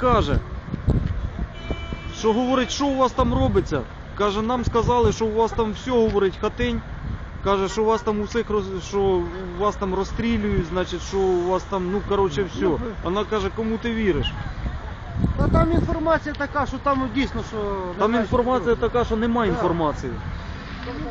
Каже, що говорить, що у вас там робиться. Каже, нам сказали, що у вас там все говорить хатинь. Каже, що у вас там усіх роз... що у вас там розстрілюють, значить, що у вас там, ну коротше, все. Ну, Вона каже, кому ти віриш? Та там інформація така, що там ну, дійсно, що... Там інформація така, що немає так. інформації. Я не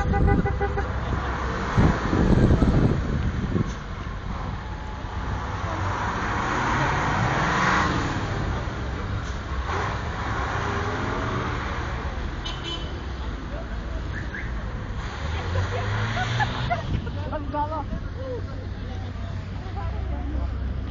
Let's go.